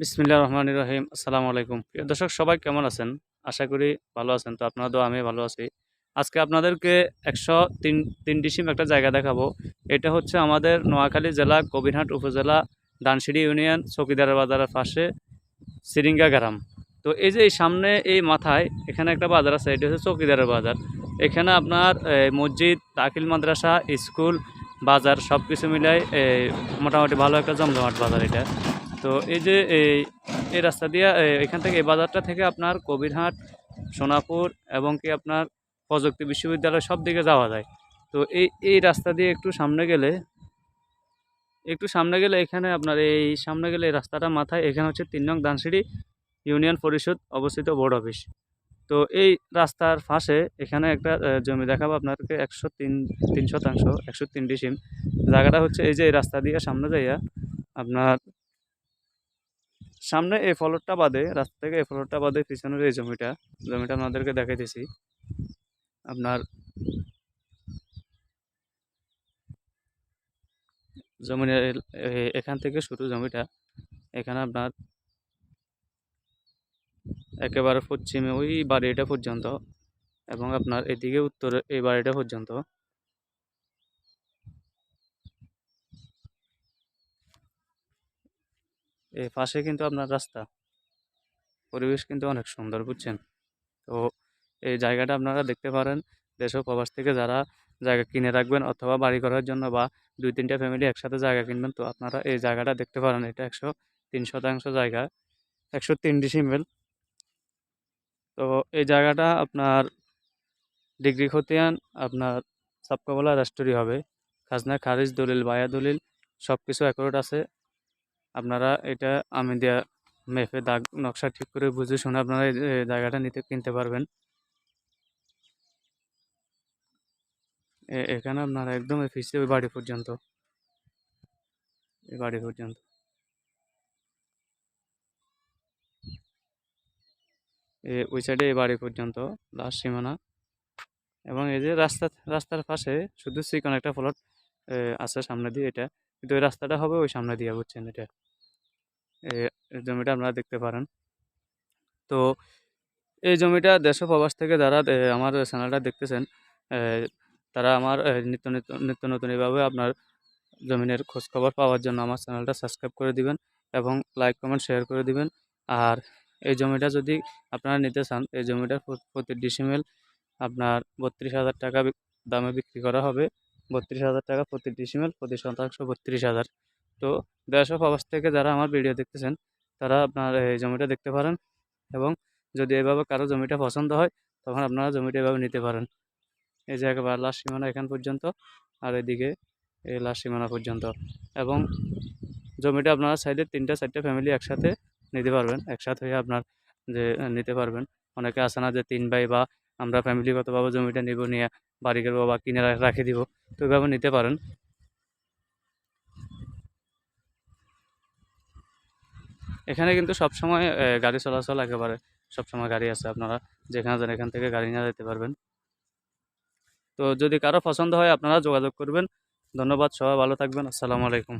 বিসমিল্লাহ রহমান রহিম, আসসালামু আলাইকুম। প্রিয় দর্শক, সবাই কেমন আছেন? আশা করি ভালো আছেন, তো আপনারা তো আমি ভালো আছি। আজকে আপনাদেরকে একশো তিন তিন ডিসিম একটা জায়গা দেখাবো। এটা হচ্ছে আমাদের নোয়াখালী জেলা, কবিরহাট উপজেলা ডানসিড়ি ইউনিয়ন, চকিদার বাজারের পাশে সিরিঙ্গা গ্রাম। তো এই যে সামনে এই মাথায় এখানে একটা বাজার আছে, এটা হচ্ছে চকিদারের বাজার। এখানে আপনার মসজিদ তাকিল মাদ্রাসা, স্কুল, বাজার সব কিছু মিলাই মোটামুটি ভালো একটা জমজমাট বাজার এটা। তো এই যে, এই এই রাস্তা দিয়ে এখান থেকে এই বাজারটা থেকে আপনার কবিরহাট, সোনাপুর এবং কি আপনার প্রযুক্তি বিশ্ববিদ্যালয় সব দিকে যাওয়া যায়। তো এই এই রাস্তা দিয়ে একটু সামনে গেলে, একটু সামনে গেলে এখানে আপনার এই সামনে গেলে এই রাস্তাটা মাথায়, এখানে হচ্ছে তিন নং দানসিঁড়ি ইউনিয়ন পরিষদ অবস্থিত বোর্ড অফিস। তো এই রাস্তার পাশে এখানে একটা জমি দেখাবো আপনাদেরকে, একশো তিন তিন শতাংশ, একশো তিন ডিসিম জায়গাটা হচ্ছে এই যে এই রাস্তা দিয়ে সামনে যাইয়া আপনার সামনে এই ফলকটা বাদে, রাস্তা থেকে এই ফলকটা বাদে পিছনের এই জমিটা জমিটা আপনাদেরকে দেখাইতেছি। আপনার এ- এখান থেকে শুরু জমিটা, এখানে আপনার একেবারে পশ্চিমে ওই বাড়িটা পর্যন্ত এবং আপনার এদিকে উত্তরে এই বাড়িটা পর্যন্ত। এই পাশে কিন্তু আপনার রাস্তা। পরিবেশ কিন্তু অনেক সুন্দর, বুঝছেন? তো এই জায়গাটা আপনারা দেখতে পারেন, দেশ প্রবাস থেকে যারা জায়গা কিনে রাখবেন অথবা বাড়ি করার জন্য বা দুই তিনটা ফ্যামিলি একসাথে জায়গা কিনবেন, তো আপনারা এই জায়গাটা দেখতে পারেন। এটা একশো তিন শতাংশ জায়গা, একশো তিন ডিসিমেল তো এই জায়গাটা আপনার ডিগ্রি খতিয়ান, আপনার সাবকবলা রাষ্ট্রী হবে। খাজনা খারিজ, দলিল বায়া দলিল সব কিছু অ্যাকুরেট আছে। আপনারা এটা আমি দেয়া মেপে দাগ, নকশা ঠিক করে বুঝে শুনে আপনারা এই জায়গাটা নিতে, কিনতে পারবেন। এখানে আপনারা একদম ফিসে ওই বাড়ি পর্যন্ত। এই বাড়ি পর্যন্ত। ওই সাইডে এই বাড়ি পর্যন্ত, লাস্ট সীমানা। এবং এই যে রাস্তা, রাস্তার পাশে শুধু চিকন একটা প্লট আছে সামনে দিয়ে এটা। কিন্তু ওই রাস্তাটা হবে ওই সামনে দিয়ে, বুঝছেন এটা? এই জমিটা আপনারা দেখতে পারেন। তো এই জমিটা দেশ প্রবাস থেকে যারা আমার চ্যানেলটা দেখতেছেন তারা আমার নিত্য নিত্য নিত্য নতুন এভাবে আপনার জমিনের খোঁজ খবর পাওয়ার জন্য আমার চ্যানেলটা সাবস্ক্রাইব করে দিবেন এবং লাইক, কমেন্ট, শেয়ার করে দিবেন। আর এই জমিটা যদি আপনারা নিতে চান, এই জমিটার প্রতি ডিসিমেল আপনার বত্রিশ হাজার টাকা দামে বিক্রি করা হবে। বত্রিশ হাজার টাকা প্রতি ডিসিমেল প্রতি শতাংশ বত্রিশ হাজার। তো ও প্রবাস থেকে যারা আমার ভিডিও দেখতেছেন, তারা আপনার এই জমিটা দেখতে পারেন এবং যদি এভাবে কারও জমিটা পছন্দ হয়, তখন আপনারা জমিটা এভাবে নিতে পারেন। এই যে একেবারে লাস্ট সীমানা এখান পর্যন্ত আর এদিকে এই লাস্ট সীমানা পর্যন্ত এবং জমিটা আপনারা চাইলে তিনটা চারটা ফ্যামিলি একসাথে নিতে পারবেন, একসাথে হয়ে আপনার যে নিতে পারবেন। অনেকে আছে না যে তিন ভাই বা আমরা ফ্যামিলিগতভাবে জমিটা নিব নিয়ে বাড়ি করব বা কিনে রাখে দিব, তো এইভাবে নিতে পারেন। এখানে কিন্তু সবসময় গাড়ি চলাচল একেবারে সবসময় গাড়ি আছে আপনারা যেখানে যান এখান থেকে গাড়ি নিয়ে যেতে পারবেন। তো যদি কারও পছন্দ হয় আপনারা যোগাযোগ করবেন। ধন্যবাদ, সবাই ভালো থাকবেন, আসসালামু আলাইকুম।